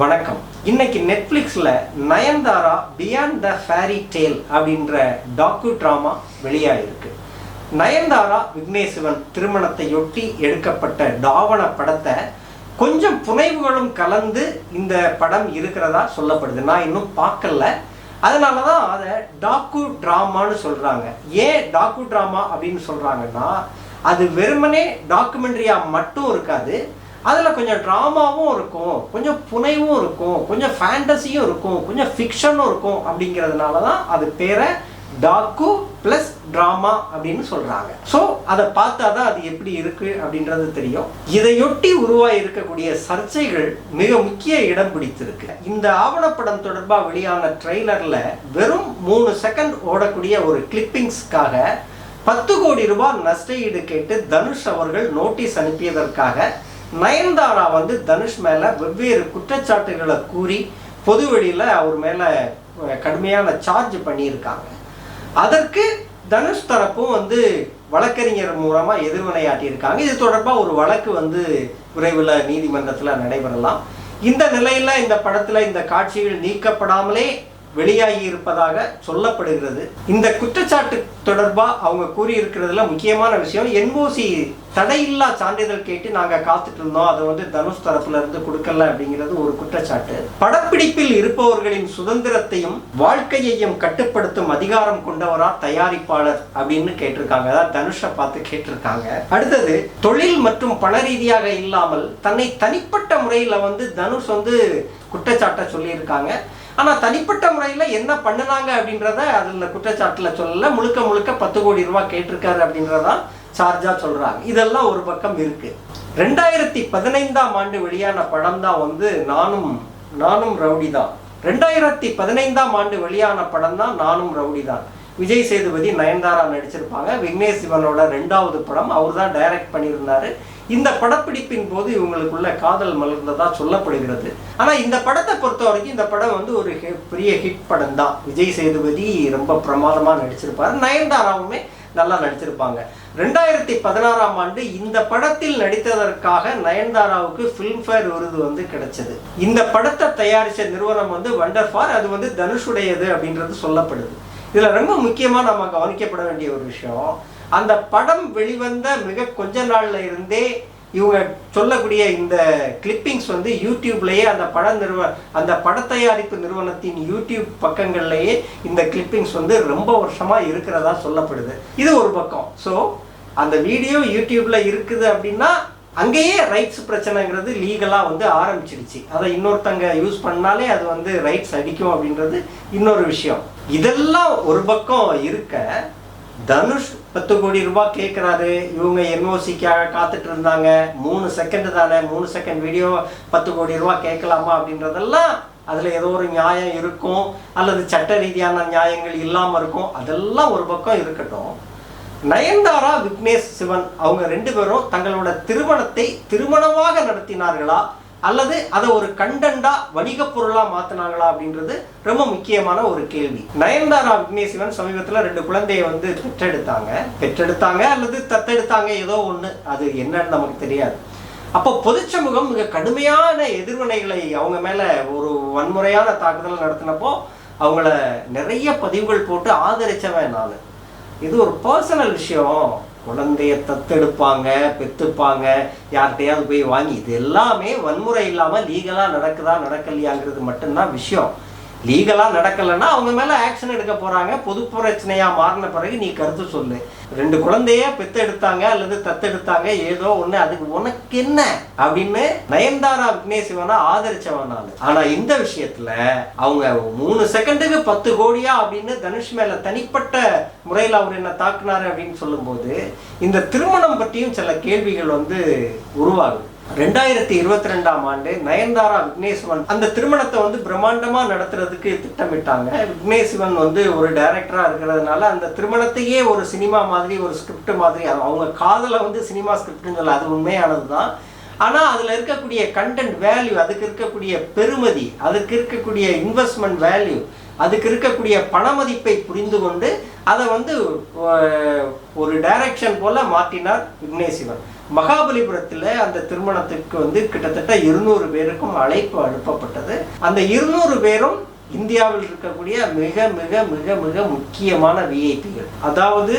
வணக்கம். இன்னைக்கு நெட்ஃப்ளிக்ஸில் Nayanthara beyond the fairy tale அப்படின்ற டாக்கு ட்ராமா வெளியாயிருக்கு. நயன்தாரா விக்னேஸ்வன் திருமணத்தையொட்டி எடுக்கப்பட்ட டாவண படத்தை கொஞ்சம் புனைவுகளும் கலந்து இந்த படம் இருக்கிறதா சொல்லப்படுது. நான் இன்னும் பார்க்கல. அதனால தான் அதை டாக்கு ட்ராமான்னு சொல்கிறாங்க ஏன் டாக்கு ட்ராமா அப்படின்னு சொல்கிறாங்கன்னா அது வெறுமனே டாக்குமெண்ட்ரியாக மட்டும் இருக்காது. அதில் கொஞ்சம் ட்ராமாவும் இருக்கும் கொஞ்சம் புனைவும் இருக்கும் கொஞ்சம் ஃபேண்டசியும் இருக்கும் கொஞ்சம் ஃபிக்ஷனும் இருக்கும் அப்படிங்கிறதுனால தான் அது பேரை டாக்கு ப்ளஸ் ட்ராமா அப்படின்னு சொல்கிறாங்க ஸோ அதை பார்த்தா தான் அது எப்படி இருக்குது அப்படின்றது தெரியும். இதையொட்டி உருவாகி இருக்கக்கூடிய சர்ச்சைகள் மிக முக்கிய இடம் பிடித்திருக்கு. இந்த ஆவணப்படம் தொடர்பாக வெளியான ட்ரெய்லரில் வெறும் மூணு செகண்ட் ஓடக்கூடிய ஒரு கிளிப்பிங்ஸ்க்காக பத்து கோடி ரூபாய் நஷ்ட ஈடு கேட்டு தனுஷ் அவர்கள் நோட்டீஸ் அனுப்பியதற்காக நயன்தாரா வந்து தனுஷ் மேலே வெவ்வேறு குற்றச்சாட்டுகளை கூறி பொது வெளியில் அவர் மேலே கடுமையான சார்ஜ் பண்ணியிருக்காங்க. அதற்கு தனுஷ் தரப்பும் வந்து வழக்கறிஞர் மூலமாக எதிர்வினையாட்டியிருக்காங்க இது தொடர்பாக ஒரு வழக்கு வந்து விரைவில் நீதிமன்றத்தில் நடைபெறலாம். இந்த நிலையில் இந்த படத்தில் இந்த காட்சிகள் நீக்கப்படாமலே வெளியாகி இருப்பதாக சொல்லப்படுகிறது. இந்த குற்றச்சாட்டு தொடர்பாக அவங்க கூறியிருக்கிறதுல முக்கியமான விஷயம் என்ஓசி தடையில்லா சான்றிதழ் கேட்டு நாங்கள் காத்துட்டு இருந்தோம். அதை வந்து தனுஷ் தரப்புல இருந்து கொடுக்கல அப்படிங்கிறது ஒரு குற்றச்சாட்டு. படப்பிடிப்பில் இருப்பவர்களின் சுதந்திரத்தையும் வாழ்க்கையையும் கட்டுப்படுத்தும் அதிகாரம் கொண்டவரா தயாரிப்பாளர் அப்படின்னு கேட்டிருக்காங்க. அதாவது தனுஷை பார்த்து கேட்டிருக்காங்க. அடுத்தது தொழில் மற்றும் பண ரீதியாக இல்லாமல் தன்னை தனிப்பட்ட முறையில் வந்து தனுஷ் வந்து குற்றச்சாட்டை சொல்லியிருக்காங்க. ஆனால் தனிப்பட்ட முறையில் என்ன பண்ணுனாங்க அப்படின்றத அதில் குற்றச்சாட்டில் சொல்லலை. முழுக்க முழுக்க பத்து கோடி ரூபாய் கேட்டிருக்காரு அப்படின்றதான் சார்ஜாக சொல்கிறாங்க இதெல்லாம் ஒரு பக்கம் இருக்குது ரெண்டாயிரத்தி பதினைந்தாம் ஆண்டு வெளியான படம் தான் வந்து நானும் நானும் ரவுடி தான். ரெண்டாயிரத்தி பதினைந்தாம் ஆண்டு வெளியான படம் தான் நானும் ரவுடி தான். விஜய் சேதுபதி நயன்தாரா நடிச்சிருப்பாங்க. விக்னேஷ் சிவனோட ரெண்டாவது படம். அவர் தான் டைரக்ட் பண்ணியிருந்தாரு. இந்த படப்பிடிப்பின் போது இவங்களுக்குள்ள காதல் மலர்ந்ததா சொல்லப்படுகிறது. ஆனா இந்த படத்தை பொறுத்த வரைக்கும் இந்த படம் வந்து ஒரு ஹி- பெரிய ஹிட் படம் தான் விஜய் சேதுபதி ரொம்ப பிரமாதமா நடிச்சிருப்பாரு. நயன்தாராவுமே நல்லா நடிச்சிருப்பாங்க. ரெண்டாயிரத்தி பதினாறாம் ஆண்டு இந்த படத்தில் நடித்ததற்காக நயன்தாராவுக்கு ஃபிலிம்ஃபேர் விருது வந்து கிடைச்சது. இந்த படத்தை தயாரித்த நிறுவனம் வந்து வண்டர்ஃபார் அது வந்து தனுஷுடையது அப்படின்றது சொல்லப்படுது. இதில் ரொம்ப முக்கியமாக நம்ம கவனிக்கப்பட வேண்டிய ஒரு விஷயம் அந்த படம் வெளிவந்த மிக கொஞ்ச நாள்ல இருந்தே இவங்க சொல்லக்கூடிய இந்த கிளிப்பிங்ஸ் வந்து யூடியூப்லேயே அந்த பட நிறுவ அந்த பட தயாரிப்பு நிறுவனத்தின் யூடியூப் பக்கங்கள்லேயே இந்த கிளிப்பிங்ஸ் வந்து ரொம்ப வருஷமாக இருக்கிறதா சொல்லப்படுது. இது ஒரு பக்கம். ஸோ அந்த வீடியோ யூடியூப்ல இருக்குது அப்படின்னா அங்கேயே ரைட்ஸ் பிரச்சனைங்கிறது லீகலாக வந்து ஆரம்பிச்சிருச்சு. அதை இன்னொருத்தங்க யூஸ் பண்ணாலே அது வந்து ரைட்ஸ் அடிக்கும் அப்படின்றது இன்னொரு விஷயம். இதெல்லாம் ஒரு பக்கம் இருக்க தனுஷ் பத்து கோடி ரூபாய் கேட்குறாரு இவங்க என்ஓசிக்காக காத்துட்டு இருந்தாங்க மூணு செகண்ட் தானே. மூணு செகண்ட் வீடியோ பத்து கோடி ரூபாய் கேட்கலாமா அப்படின்றதெல்லாம் அதில் ஏதோ ஒரு நியாயம் இருக்கும். அல்லது சட்ட ரீதியான நியாயங்கள் இல்லாமல் இருக்கும். அதெல்லாம் ஒரு பக்கம் இருக்கட்டும். நயன்தாரா விக்னேஷ் சிவன் அவங்க ரெண்டு பேரும் தங்களோட திருமணத்தை திருமணமாக நடத்தினார்களா? அல்லது அதை ஒரு கண்டண்டா வணிக பொருளா மாத்தினாங்களா அப்படின்றது ரொம்ப முக்கியமான ஒரு கேள்வி. நயன்தாரா விக்னேசிவன் சமீபத்தில் ரெண்டு குழந்தைய வந்து பெற்றெடுத்தாங்க. பெற்றெடுத்தாங்க அல்லது தத்தெடுத்தாங்க ஏதோ ஒன்று அது என்னன்னு நமக்கு தெரியாது. அப்போ பொதுச்சமூகம் மிக கடுமையான எதிர்வினைகளை அவங்க மேல ஒரு வன்முறையான தாக்குதல் நடத்தினப்போ அவங்கள நிறைய பதிவுகள் போட்டு ஆதரிச்சவன் நான். இது ஒரு பர்சனல் விஷயம். குழந்தைய தத்தெடுப்பாங்க பெத்துப்பாங்க யார்கிட்டயாவது போய் வாங்கி இது எல்லாமே வன்முறை இல்லாமல் லீகலாக நடக்குதா நடக்கலையாங்கிறது மட்டும்தான் விஷயம். லீகலாக நடக்கலைன்னா அவங்க மேலே ஆக்ஷன் எடுக்க போகிறாங்க பொது பிரச்சனையாக மாறின பிறகு நீ கருத்து சொல்லு. ரெண்டு குழந்தைய பெத்தெடுத்தாங்க அல்லது தத்தெடுத்தாங்க ஏதோ ஒன்று அதுக்கு உனக்கு என்ன அப்படின்னு நயன்தாரா விக்னேசிவனா ஆதரிச்சவனால ஆனால் இந்த விஷயத்தில் அவங்க மூணு செகண்டுக்கு பத்து கோடியா அப்படின்னு தனுஷ் மேலே தனிப்பட்ட முறையில் அவர் என்ன தாக்குனாரு அப்படின்னு சொல்லும்போது இந்த திருமணம் பற்றியும் சில கேள்விகள் வந்து உருவாகுது. ரெண்டாயிரத்தி இருபத்தி ரெண்டாம் ஆண்டு நயன்தாரா விக்னேஸ்வன் அந்த திருமணத்தை வந்து பிரம்மாண்டமா நடத்துறதுக்கு திட்டமிட்டாங்க. விக்னேஸ்வன் வந்து ஒரு டைரக்டரா இருக்கிறதுனால அந்த திருமணத்தையே ஒரு சினிமா மாதிரி ஒரு ஸ்கிரிப்ட் மாதிரி அவங்க காதலை வந்து சினிமா ஸ்கிரிப்ட்னு சொல்ல அது உண்மையானது தான் ஆனால் அதில் இருக்கக்கூடிய கண்டென்ட் வேல்யூ அதுக்கு இருக்கக்கூடிய பெருமதி அதுக்கு இருக்கக்கூடிய இன்வெஸ்ட்மெண்ட் வேல்யூ அதுக்கு இருக்கக்கூடிய பணமதிப்பை புரிந்து கொண்டு அதை வந்து ஒரு டைரக்ஷன் போல மாற்றினார் விக்னேஷ் சிவன் மகாபலிபுரத்தில் அந்த திருமணத்துக்கு வந்து கிட்டத்தட்ட இருநூறு பேருக்கும் அழைப்பு அனுப்பப்பட்டது. அந்த இருநூறு பேரும் இந்தியாவில் இருக்கக்கூடிய மிக மிக மிக மிக முக்கியமான விஐபிகள் அதாவது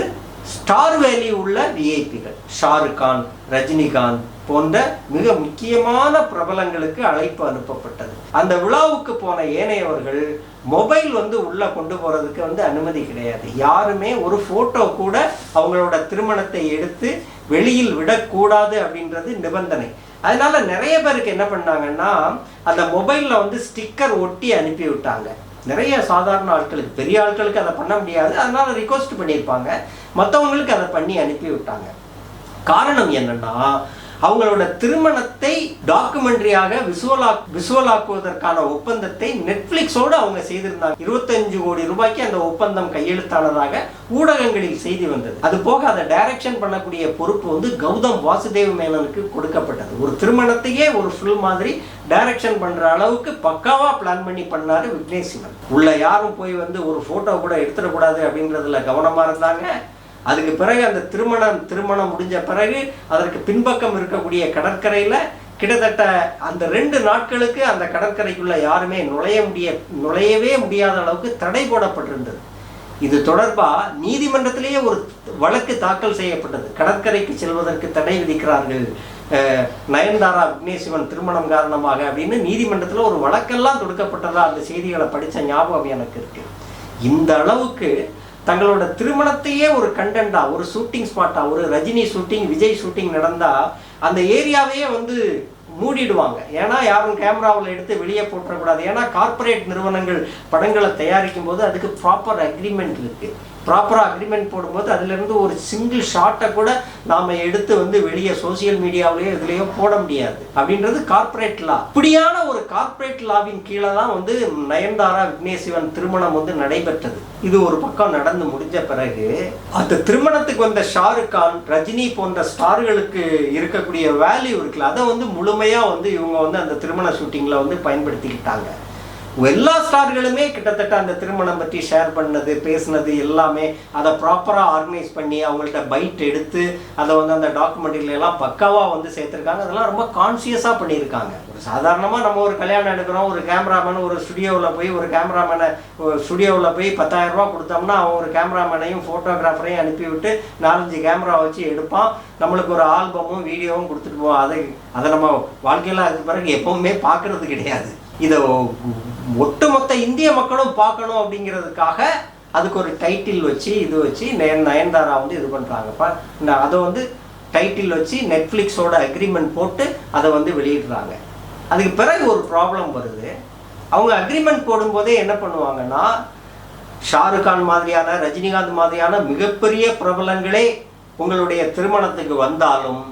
ஸ்டார் வேலி உள்ள விஐபிகள் ஷாருக் கான் ரஜினிகாந்த் போன்ற மிக முக்கியமான பிரபலங்களுக்கு அழைப்பு அனுப்பப்பட்டது. அந்த விழாவுக்கு போன ஏனையவர்கள் மொபைல் வந்து உள்ள கொண்டு போறதுக்கு வந்து அனுமதி கிடையாது. யாருமே ஒரு போட்டோ கூட அவங்களோட திருமணத்தை எடுத்து வெளியில் விடக்கூடாது அப்படின்றது நிபந்தனை. அதனால நிறைய பேருக்கு என்ன பண்ணாங்கன்னா அந்த மொபைலில் வந்து ஸ்டிக்கர் ஒட்டி அனுப்பி விட்டாங்க. நிறைய சாதாரண ஆட்களுக்கு பெரிய ஆட்களுக்கு அதை பண்ண முடியாது. அதனால ரிக்வஸ்ட் பண்ணியிருப்பாங்க. மற்றவங்களுக்கு அதை பண்ணி அனுப்பி விட்டாங்க. காரணம் என்னன்னா அவங்களோட திருமணத்தை டாக்குமெண்ட்ரியாக விசுவலா விசுவலாக்குவதற்கான ஒப்பந்தத்தை நெட்ஃபிளிக்ஸோடு அவங்க செய்திருந்தாங்க. இருபத்தஞ்சு கோடி ரூபாய்க்கு அந்த ஒப்பந்தம் கையெழுத்தானதாக ஊடகங்களில் செய்தி வந்தது. அது போக அதை டைரக்ஷன் பண்ணக்கூடிய பொறுப்பு வந்து கௌதம் வாசுதேவ் மேனனுக்கு கொடுக்கப்பட்டது. ஒரு திருமணத்தையே ஒரு ஃபில் மாதிரி டைரக்ஷன் பண்ணுற அளவுக்கு பக்காவாக பிளான் பண்ணி பண்ணாரு விக்னேஷ் சிவன். உள்ள யாரும் போய் வந்து ஒரு ஃபோட்டோ கூட எடுத்துடக்கூடாது அப்படின்றதுல கவனமாக இருந்தாங்க. அதுக்கு பிறகு அந்த திருமணம் திருமணம் முடிஞ்ச பிறகு அதற்கு பின்பக்கம் இருக்கக்கூடிய கடற்கரையில் கிட்டத்தட்ட அந்த ரெண்டு நாட்களுக்கு அந்த கடற்கரைக்குள்ளே யாருமே நுழைய முடிய நுழையவே முடியாத அளவுக்கு தடை போடப்பட்டிருந்தது. இது தொடர்பாக நீதிமன்றத்திலேயே ஒரு வழக்கு தாக்கல் செய்யப்பட்டது. கடற்கரைக்கு செல்வதற்கு தடை விதிக்கிறார்கள் நயன்தாரா விக்னேஸ்வரன் திருமணம் காரணமாக அப்படின்னு நீதிமன்றத்தில் ஒரு வழக்கெல்லாம் தொடுக்கப்பட்டதா அந்த செய்திகளை படித்த ஞாபகம் எனக்கு இருக்குது இந்த அளவுக்கு தங்களோட திருமணத்தையே ஒரு கண்டென்ட்டா ஒரு ஷூட்டிங் ஸ்பாட்டா ஒரு ரஜினி ஷூட்டிங் விஜய் ஷூட்டிங் நடந்தா அந்த ஏரியாவையே வந்து மூடிடுவாங்க. ஏன்னா யாரும் கேமராவில் எடுத்து வெளியே போட்டுறக்கூடாது. ஏன்னா கார்ப்பரேட் நிறுவனங்கள் படங்களை தயாரிக்கும் போது அதுக்கு ப்ராப்பர் அக்ரிமெண்ட் இருக்குது ப்ராப்பராக அக்ரிமெண்ட் போடும்போது அதுலேருந்து ஒரு சிங்கிள் ஷாட்டை கூட நாம் எடுத்து வந்து வெளியே சோசியல் மீடியாவிலேயோ இதுலேயோ போட முடியாது. அப்படின்றது கார்ப்பரேட் லா இப்படியான ஒரு கார்ப்பரேட் லாவின் கீழே தான் வந்து நயன்தாரா விக்னேசிவன் திருமணம் வந்து நடைபெற்றது. இது ஒரு பக்கம் நடந்து முடிஞ்ச பிறகு அந்த திருமணத்துக்கு வந்த ஷாருக் கான் ரஜினி போன்ற ஸ்டார்களுக்கு இருக்கக்கூடிய வேல்யூ இருக்குல்ல அதை வந்து முழுமையாக வந்து இவங்க வந்து அந்த திருமண ஷூட்டிங்கில் வந்து பயன்படுத்திக்கிட்டாங்க. எல்லா ஸ்டார்களுமே கிட்டத்தட்ட அந்த திருமணம் பற்றி ஷேர் பண்ணது பேசுனது எல்லாமே அதை ப்ராப்பராக ஆர்கனைஸ் பண்ணி அவங்கள்ட்ட பைட் எடுத்து அதை வந்து அந்த டாக்குமெண்ட்ரியில எல்லாம் பக்காவாக வந்து சேர்த்துருக்காங்க. அதெல்லாம் ரொம்ப கான்சியஸாக பண்ணியிருக்காங்க. ஒரு சாதாரணமாக நம்ம ஒரு கல்யாணம் எடுக்கிறோம் ஒரு கேமராமேன் ஒரு ஸ்டுடியோவில் போய் ஒரு கேமராமேனை ஸ்டுடியோவில் போய் பத்தாயிரம் கொடுத்தோம்னா அவன் ஒரு கேமராமேனையும் ஃபோட்டோகிராஃபரையும் அனுப்பிவிட்டு நாலஞ்சு கேமரா வச்சு எடுப்பான். நம்மளுக்கு ஒரு ஆல்பமும் வீடியோவும் கொடுத்துட்டு போவோம் அதை அதை நம்ம வாழ்க்கையில் அதுக்கு பிறகு எப்பவுமே பார்க்கறது கிடையாது. இதை ஒட்டுமொத்த இந்திய மக்களும் பார்க்கணும் அப்படிங்கிறதுக்காக அதுக்கு ஒரு டைட்டில் வச்சு இது வச்சு நயன் நயன்தாரா வந்து இது பண்ணுறாங்கப்பா நான் அதை வந்து டைட்டில் வச்சு நெட்ஃப்ளிக்ஸோட அக்ரிமெண்ட் போட்டு அதை வந்து வெளியிடுறாங்க. அதுக்கு பிறகு ஒரு ப்ராப்ளம் வருது. அவங்க அக்ரிமெண்ட் போடும்போதே என்ன பண்ணுவாங்கன்னா ஷாருக் கான் மாதிரியான ரஜினிகாந்த் மாதிரியான மிகப்பெரிய பிரபலங்களே உங்களுடைய திருமணத்துக்கு வந்தாலும்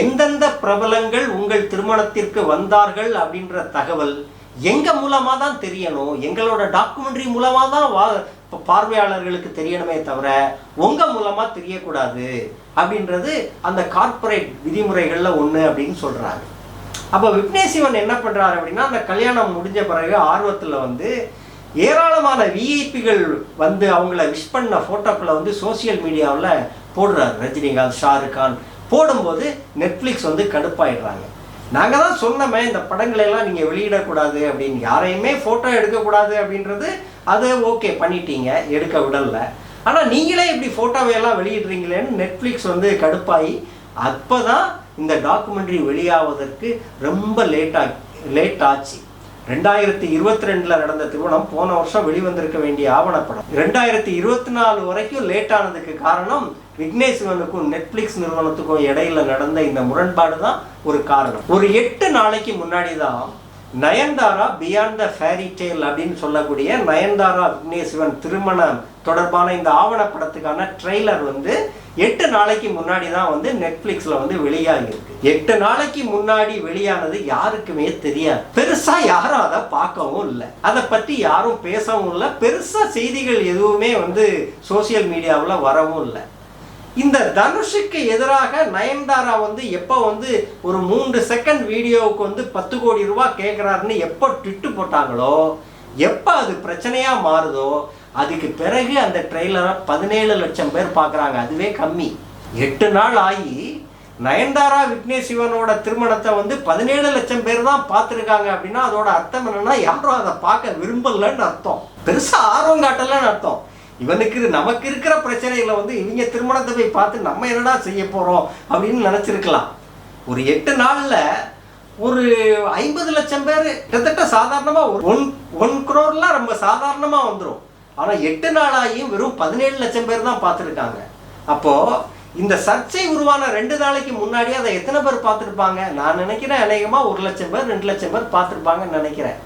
எந்தெந்த பிரபலங்கள் உங்கள் திருமணத்திற்கு வந்தார்கள் அப்படின்ற தகவல் எங்கள் மூலமாக தான் தெரியணும்? எங்களோட டாக்குமெண்ட்ரி மூலமாக தான் வா பார்வையாளர்களுக்கு தெரியணுமே தவிர உங்கள் மூலமாக தெரியக்கூடாது. அப்படின்றது அந்த கார்ப்பரேட் விதிமுறைகளில் ஒன்று அப்படின்னு சொல்கிறாங்க அப்போ விக்னேசிவன் என்ன பண்ணுறாரு அப்படின்னா அந்த கல்யாணம் முடிஞ்ச பிறகு ஆர்வத்தில் வந்து ஏராளமான விஐபிகள் வந்து அவங்கள விஷ் பண்ண ஃபோட்டோக்களை வந்து சோஷியல் மீடியாவில் போடுறாரு. ரஜினிகாந்த் ஷாருக் கான் போடும்போது நெட்ஃப்ளிக்ஸ் வந்து கடுப்பாயிடுறாங்க. நாங்கள் தான் சொன்னோமே இந்த படங்களை எல்லாம் நீங்கள் வெளியிடக்கூடாது அப்படின்னு. யாரையுமே ஃபோட்டோ எடுக்கக்கூடாது அப்படின்றது அது ஓகே பண்ணிட்டீங்க எடுக்க விடல. ஆனால் நீங்களே இப்படி ஃபோட்டோவை எல்லாம் வெளியிடுறீங்களேன்னு நெட்ஃப்ளிக்ஸ் வந்து கடுப்பாகி அப்போ தான் இந்த டாக்குமெண்ட்ரி வெளியாவதற்கு ரொம்ப லேட்டாக லேட் ஆச்சு. ரெண்டாயிரத்தி இருபத்தி ரெண்டில் நடந்த திருமணம் போன வருஷம் வெளிவந்திருக்க வேண்டிய ஆவணப்படம். ரெண்டாயிரத்தி இருபத்தி நாலு வரைக்கும் லேட் ஆனதுக்கு காரணம் விக்னேஸ்வரனுக்கும் நெட்ஃப்ளிக்ஸ் நிறுவனத்துக்கும் இடையில நடந்த இந்த முரண்பாடு தான் ஒரு காரணம். ஒரு எட்டு நாளைக்கு முன்னாடி தான் Nayanthara beyond the fairy tale அப்படின்னு சொல்லக்கூடிய நயன்தாரா விக்னேஸ்வரன் திருமணம் தொடர்பான இந்த ஆவணப்படத்துக்கான ட்ரெய்லர் வந்து எட்டு நாளைக்கு முன்னாடி தான் வந்து நெட்ஃப்ளிக்ஸில் வந்து வெளியாகிருக்கு எட்டு நாளைக்கு முன்னாடி வெளியானது யாருக்குமே தெரியாது. பெருசாக யாரும் அதை பார்க்கவும் இல்லை. அதை பற்றி யாரும் பேசவும் இல்லை. பெருசாக செய்திகள் எதுவுமே வந்து சோசியல் மீடியாவில் வரவும் இல்லை. இந்த தனுஷுக்கு எதிராக நயன்தாரா வந்து எப்போ வந்து ஒரு மூன்று செகண்ட் வீடியோவுக்கு வந்து பத்து கோடி ரூபாய் கேட்குறாருன்னு எப்போ ட்விட்டு போட்டாங்களோ எப்போ அது பிரச்சனையாக மாறுதோ அதுக்கு பிறகு அந்த ட்ரெய்லரை பதினேழு லட்சம் பேர் பார்க்குறாங்க அதுவே கம்மி. எட்டு நாள் ஆகி நயன்தாரா விக்னேஷ் சிவனோட திருமணத்தை வந்து பதினேழு லட்சம் பேர் தான் பார்த்துருக்காங்க அப்படின்னா அதோட அர்த்தம் என்னன்னா யாரும் அதை பார்க்க விரும்பலன்னு அர்த்தம். பெருசாக ஆர்வம் காட்டலன்னு அர்த்தம். இவனுக்கு நமக்கு இருக்கிற பிரச்சனைகளை வந்து இவங்க திருமணத்தை போய் பார்த்து நம்ம என்னடா செய்ய போறோம் அப்படின்னு நினைச்சிருக்கலாம். ஒரு எட்டு நாள்ல ஒரு ஐம்பது லட்சம் பேர் கிட்டத்தட்ட சாதாரணமா ஒரு ஒன் ஒன் குரோர்லாம் ரொம்ப சாதாரணமா வந்துடும் ஆனா எட்டு நாளாகியும் வெறும் பதினேழு லட்சம் பேர் தான் பார்த்துருக்காங்க. அப்போ இந்த சர்ச்சை உருவான ரெண்டு நாளைக்கு முன்னாடி அதை எத்தனை பேர் பார்த்துருப்பாங்க? நான் நினைக்கிறேன் அநேகமாக ஒரு லட்சம் பேர் ரெண்டு லட்சம் பேர் பார்த்துருப்பாங்கன்னு நினைக்கிறேன்.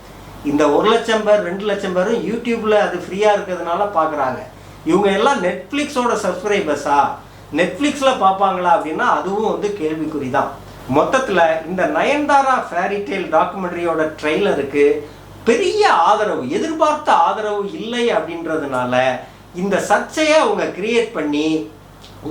இந்த ஒரு லட்சம் பேர் ரெண்டு லட்சம் பேரும் யூடியூப்பில் அது ஃப்ரீயாக இருக்கிறதுனால பார்க்குறாங்க இவங்க எல்லாம் நெட்ஃப்ளிக்ஸோட சப்ஸ்கிரைபர்ஸா? நெட்ஃப்ளிக்ஸில் பார்ப்பாங்களா அப்படின்னா அதுவும் வந்து கேள்விக்குறி தான் மொத்தத்தில் இந்த நயன்தாரா ஃபேரிடெயில் டாக்குமெண்ட்ரியோட ட்ரெய்லருக்கு பெரிய ஆதரவு எதிர்பார்த்த ஆதரவு இல்லை அப்படின்றதுனால இந்த சர்ச்சையை அவங்க கிரியேட் பண்ணி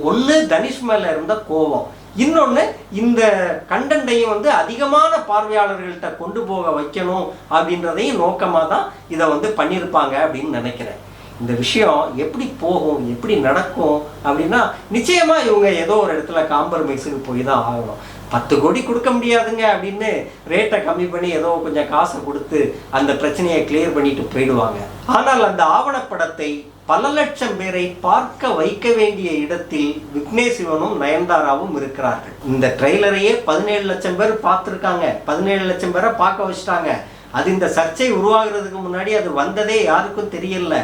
ஒன்று தனுஷ் மேலே இருந்த கோபம் இன்னொன்று இந்த கண்டென்ட்டையும் வந்து அதிகமான பார்வையாளர்கள்ட்ட கொண்டு போக வைக்கணும் அப்படின்றதையும் நோக்கமாக தான் இதை வந்து பண்ணியிருப்பாங்க அப்படின்னு நினைக்கிறேன். இந்த விஷயம் எப்படி போகும் எப்படி நடக்கும் அப்படின்னா நிச்சயமாக இவங்க ஏதோ ஒரு இடத்துல காம்ப்ரமைஸுக்கு போய் தான் ஆகணும். பத்து கோடி கொடுக்க முடியாதுங்க அப்படின்னு ரேட்டை கம்மி பண்ணி ஏதோ கொஞ்சம் காசை கொடுத்து அந்த பிரச்சனையை கிளியர் பண்ணிட்டு போயிடுவாங்க. ஆனால் அந்த ஆவணப்படத்தை பல லட்சம் பேரை பார்க்க வைக்க வேண்டிய இடத்தில் விக்னேஷ் சிவனும் நயன்தாராவும் இருக்கிறார்கள். இந்த ட்ரெய்லரையே பதினேழு லட்சம் பேர் பார்த்துருக்காங்க. பதினேழு லட்சம் பேரை பார்க்க வச்சுட்டாங்க. அது இந்த சர்ச்சை உருவாகிறதுக்கு முன்னாடி அது வந்ததே யாருக்கும் தெரியல.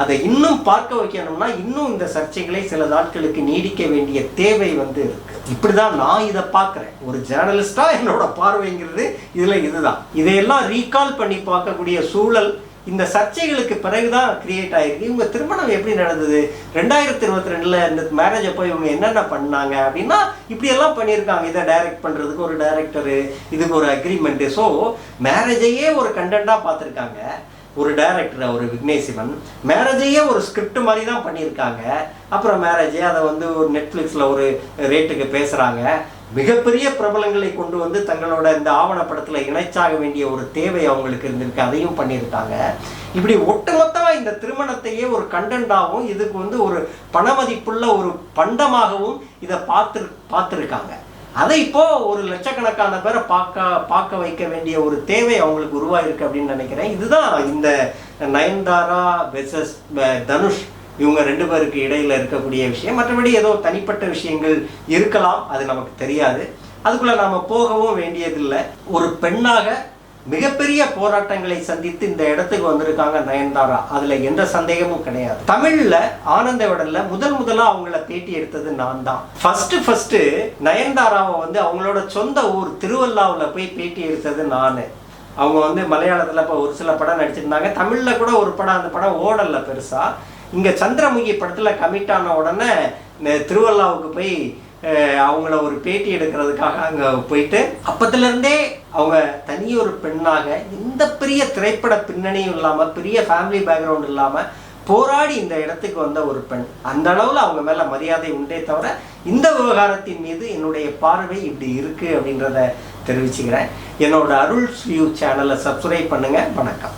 அதை இன்னும் பார்க்க வைக்கணும்னா இன்னும் இந்த சர்ச்சைகளை சில நாட்களுக்கு நீடிக்க வேண்டிய தேவை வந்து இருக்கு. இப்படிதான் நான் இதை பார்க்குறேன். ஒரு ஜேர்னலிஸ்டா என்னோட பார்வைங்கிறது இதுல இதுதான். இதையெல்லாம் ரீகால் பண்ணி பார்க்கக்கூடிய சூழல் இந்த சர்ச்சைகளுக்கு பிறகுதான் கிரியேட் ஆயிருக்கு. இவங்க திருமணம் எப்படி நடந்தது? ரெண்டாயிரத்தி இருபத்தி ரெண்டுல இந்த மேரேஜை போய் இவங்க என்னென்ன பண்ணாங்க அப்படின்னா இப்படியெல்லாம் பண்ணியிருக்காங்க. இதை டைரக்ட் பண்றதுக்கு ஒரு டைரக்டரு இதுக்கு ஒரு அக்ரிமெண்ட் ஸோ மேரேஜையே ஒரு கண்டென்ட்டாக பார்த்துருக்காங்க. ஒரு டைரக்டர் ஒரு விக்னேஷ் சிவன். மேரேஜையே ஒரு ஸ்கிரிப்ட் மாதிரி தான் பண்ணியிருக்காங்க. அப்புறம் மேரேஜே அதை வந்து ஒரு நெட்ஃப்ளிக்ஸில் ஒரு ரேட்டுக்கு பேசுகிறாங்க மிகப்பெரிய பிரபலங்களை கொண்டு வந்து தங்களோட இந்த ஆவணப்படத்தில் இணைச்சாக வேண்டிய ஒரு தேவை அவங்களுக்கு இருந்திருக்கு. அதையும் பண்ணியிருக்காங்க. இப்படி ஒட்டுமொத்தமாக இந்த திருமணத்தையே ஒரு கண்டென்ட்டாகவும் இதுக்கு வந்து ஒரு பணமதிப்புள்ள ஒரு பண்டமாகவும் இதை பார்த்து பார்த்துருக்காங்க. அதை இப்போ ஒரு லட்சக்கணக்கான பேரை பார்க்க பார்க்க வைக்க வேண்டிய ஒரு தேவை அவங்களுக்கு உருவாயிருக்கு அப்படின்னு நினைக்கிறேன். இதுதான் இந்த நயன்தாரா வெர்சஸ் தனுஷ் இவங்க ரெண்டு பேருக்கு இடையில் இருக்கக்கூடிய விஷயம். மற்றபடி ஏதோ தனிப்பட்ட விஷயங்கள் இருக்கலாம் அது நமக்கு தெரியாது. அதுக்குள்ளே நாம் போகவும் வேண்டியதில்லை. ஒரு பெண்ணாக மிகப்பெரிய போராட்டங்களை சந்தித்து இந்த இடத்துக்கு வந்திருக்காங்க நயன்தாரா. அதுல எந்த சந்தேகமும் கிடையாது. தமிழ்ல ஆனந்த விடல்ல முதல் முதலா அவங்கள பேட்டி எடுத்தது நான் தான் ஃபர்ஸ்ட் ஃபர்ஸ்ட் நயன்தாராவை வந்து அவங்களோட சொந்த ஊர் திருவள்ளாவில் போய் பேட்டி எடுத்தது நான். அவங்க வந்து மலையாளத்தில் இப்போ ஒரு சில படம் நடிச்சிருந்தாங்க. தமிழில் கூட ஒரு படம் அந்த படம் ஓடல பெருசாக இங்கே சந்திரமுகி படத்தில் கமிட் ஆன உடனே இந்த திருவள்ளாவுக்கு போய் அவங்கள ஒரு பேட்டி எடுக்கிறதுக்காக அங்கே போயிட்டு அப்பத்துலேருந்தே அவங்க தனி ஒரு பெண்ணாக இந்த பெரிய திரைப்பட பின்னணியும் இல்லாமல் பெரிய ஃபேமிலி பேக்ரவுண்ட் இல்லாமல் போராடி இந்த இடத்துக்கு வந்த ஒரு பெண். அந்த அளவில் அவங்க மேலே மரியாதை உண்டே தவிர இந்த விவகாரத்தின் மீது என்னுடைய பார்வை இப்படி இருக்குது அப்படின்றத தெரிவிச்சுக்கிறேன். என்னோட அருள் வியூ சேனலை சப்ஸ்கிரைப் பண்ணுங்கள் வணக்கம்.